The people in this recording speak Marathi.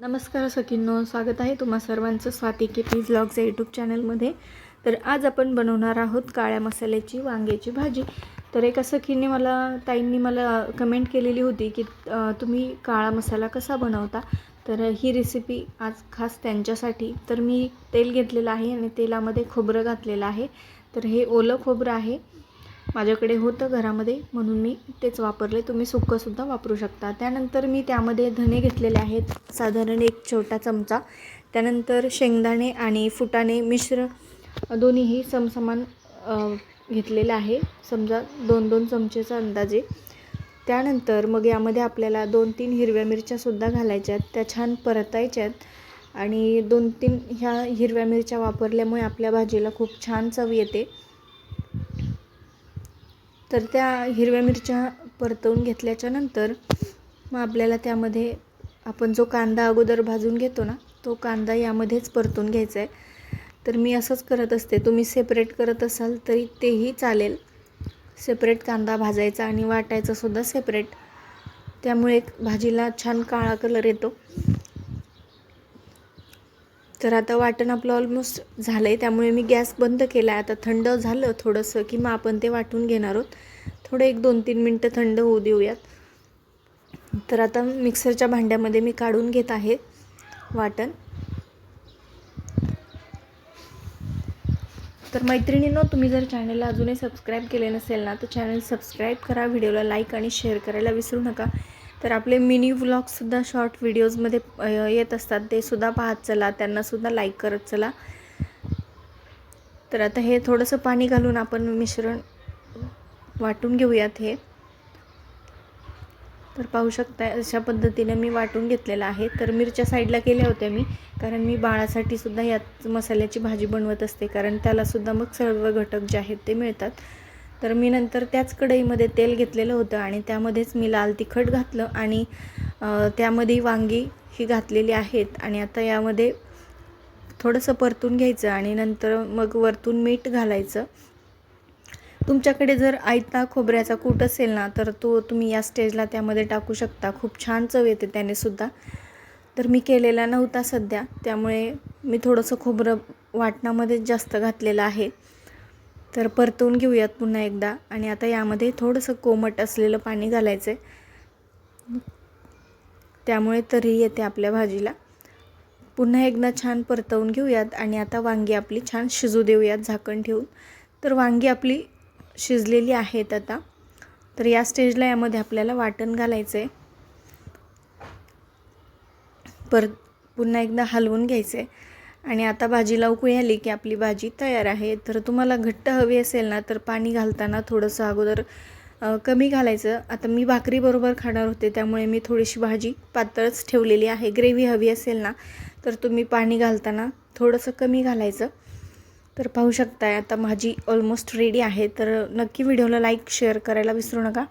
नमस्कार सखींनो स्वागत आहे तुम्हा सर्वांचं स्वाती के पी व्लॉग्स या यूट्यूब चॅनलमध्ये. तर आज आपण बनवणार आहोत काळ्या मसाल्याची वांग्याची भाजी. तर एका सखीने मला ताईंनी मला कमेंट केलेली होती की तुम्ही काळा मसाला कसा बनवता? तर ही रेसिपी आज खास त्यांच्यासाठी. तर मी तेल घेतलेलं आहे आणि तेलामध्ये खोबरं घातलेलं आहे. तर हे ओलं खोबरं आहे. माझ्याकडे होतं घरामध्ये म्हणून मी तेच वापरले. तुम्ही सुक्कंसुद्धा वापरू शकता. त्यानंतर मी त्यामध्ये धने घेतलेले आहेत. साधारण एक छोटा चमचा. त्यानंतर शेंगदाणे आणि फुटाणे मिश्र दोन्हीही समसमान घेतलेलं आहे. समजा दोन दोन चमचेचा अंदाजे. त्यानंतर मग यामध्ये आपल्याला दोन तीन हिरव्या मिरच्यासुद्धा घालायच्या आहेत त्या छान परतायच्या आहेत आणि दोन तीन ह्या हिरव्या मिरच्या वापरल्यामुळे आपल्या भाजीला खूप छान चव येते. तर त्या हिरव्या मिरच्या परतवून घेतल्याच्या नंतर मग आपल्याला त्यामध्ये आपण जो कांदा अगोदर भाजून घेतो ना तो कांदा यामध्येच परतून घ्यायचा आहे. तर मी असंच करत असते. तुम्ही सेपरेट करत असाल तरी तेही चालेल. सेपरेट कांदा भाजायचा आणि वाटायचा सुद्धा सेपरेट त्यामुळे भाजीला छान काळा कलर येतो. तर आता वाटण आपलं ऑलमोस्ट झालं आहे त्यामुळे मी गॅस बंद केला आहे आता थंड झालं थोडंसं की मग आपण ते वाटून घेणार आहोत. थोडं एक दोन तीन मिनटं थंड होऊ देऊयात. तर आता मिक्सरच्या भांड्यामध्ये मी काढून घेत आहे वाटण. तर मैत्रिणींनो तुम्ही जर चॅनलला अजूनही सबस्क्राईब केले नसेल ना तर चॅनल सबस्क्राईब करा व्हिडिओला लाईक आणि शेअर करायला विसरू नका. तर आपले मिनी व्लॉगसुद्धा शॉर्ट व्हिडिओजमध्ये येत असतात. ते सुद्धा पाहत चला. त्यांनासुद्धा लाईक करत चला. तर आता हे थोडंसं पाणी घालून आपण मिश्रण वाटून घेऊयात हे. तर पाहू शकता अशा पद्धतीने मी वाटून घेतलेलं आहे. तर मिरच्या साईडला केल्या होत्या मी कारण मी बाळासाठी सुद्धा यात मसाल्याची भाजी बनवत असते. कारण त्यालासुद्धा मग सर्व घटक जे आहेत ते मिळतात. तर मी नंतर त्याच कढईमध्ये तेल घेतलेलं होतं आणि त्यामध्येच मी लाल तिखट घातलं आणि त्यामध्ये वांगी ही घातलेली आहेत. आणि आता यामध्ये थोडंसं परतून घ्यायचं आणि नंतर मग वरतून मीठ घालायचं. तुमच्याकडे जर आयता खोबऱ्याचा कूट असेल ना तर तो तुम्ही या स्टेजला त्यामध्ये टाकू शकता. खूप छान चव येते त्याने सुद्धा. तर मी केलेला नव्हता सध्या. त्यामुळे मी थोडंसं खोबरं वाटणामध्येच जास्त घातलेलं आहे. तर परतवून घेऊयात पुन्हा एकदा. आणि आता यामध्ये थोडंसं कोमट असलेलं पाणी घालायचं आहे त्यामुळे तरी येते आपल्या भाजीला. पुन्हा एकदा छान परतवून घेऊयात. आणि आता वांगी आपली छान शिजू देऊयात झाकण ठेवून. तर वांगी आपली शिजलेली आहेत आता. तर या स्टेजला यामध्ये आपल्याला वाटण घालायचं आहे परत पुन्हा एकदा हलवून घ्यायचं आहे आणि आता भाजीला उकळी आली की आपली भाजी तयार आहे. तर तुम्हाला घट्ट हवी असेल ना तर पाणी घालताना थोडंसं अगोदर कमी घालायचं. आता मी भाकरीबरोबर खाणार होते त्यामुळे मी थोडीशी भाजी पातळच ठेवलेली आहे. ग्रेव्ही हवी असेल ना तर तुम्ही पाणी घालताना थोडंसं कमी घालायचं. तर पाहू शकताय आता भाजी ऑलमोस्ट रेडी आहे. तर नक्की व्हिडिओला लाईक शेअर करायला विसरू नका.